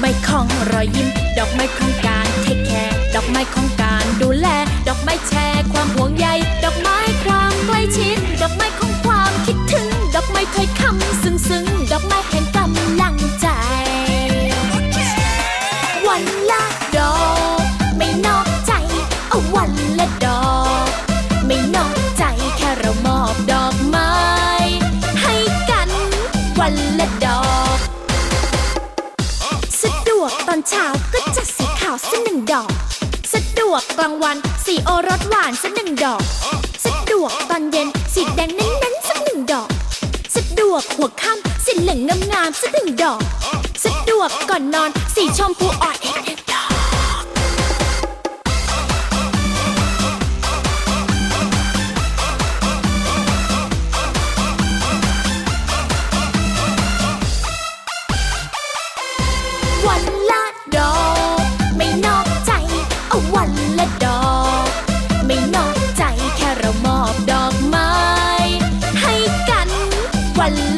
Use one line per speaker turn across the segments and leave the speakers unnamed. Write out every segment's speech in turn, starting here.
ไม้ของรอยยิ้ม ดอกไม้ของการเทคแคร์ ดอกไม้ของการดูแล ดอกไม้แชร์ อก สะดวกกลางวันสีโอรสหวานสักหนึ่งดอก สะดวกตอนเย็นสีแดงเน้นๆสักหนึ่งดอก สะดวกหัวค่ำสีเหลืองงามๆสักหนึ่งดอก สะดวกก่อนนอนสีชมพูอ่อนอีกหนึ่งดอกวัน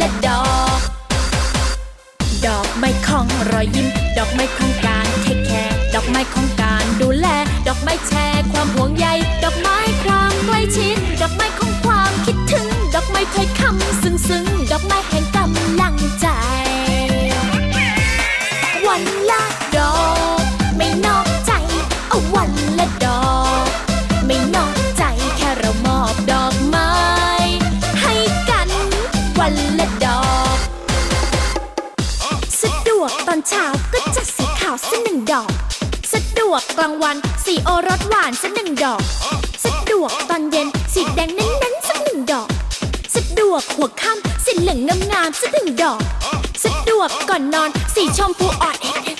ละดอก ดอกไม้ของรอยยิ้ม ดอกไม้ของการเทคแคร์ดอกไม้ของการดูแล ดอกไม้แชร์ความห่วงใย ดอกไม้ครามใกล้ชิด ดอกไม้ของความคิดถึง ดอกไม้ถ้อยคำซึ้งซึ้งดอกไม้แห่งกำลังใจ วันละดอก ไม่นอกใจ เอาวันละดอก อกสะดวกตอนเช้าก็จัดสีขาวสักหนึ่งดอก สะดวกกลางวันสีโอรสหวานสักหนึ่งดอก สะดวกตอนเย็นสีแดงเน้นๆสักหนึ่งดอก สะดวกหัวค่ำสีเหลืองงามๆสักหนึ่งดอก สะดวกก่อนนอนสีชมพูอ่อนอีกหนึ่งดอ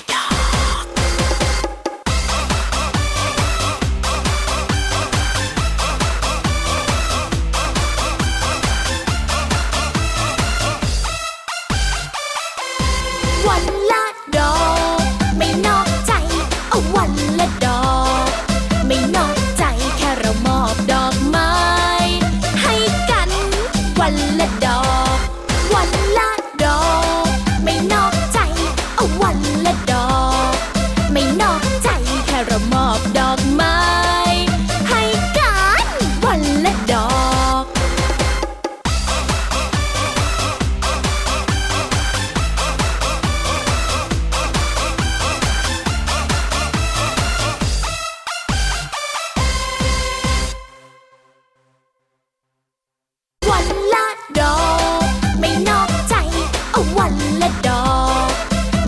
วันละดอก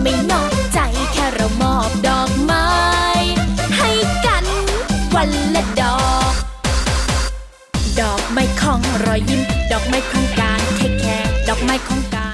ไม่นอกใจแค่เรามอบดอกไม้ ให้กันวันละดอก ดอกไม้ของรอยยิ้ม ดอกไม้ของการเทคแคร์ดอกไม้ของการ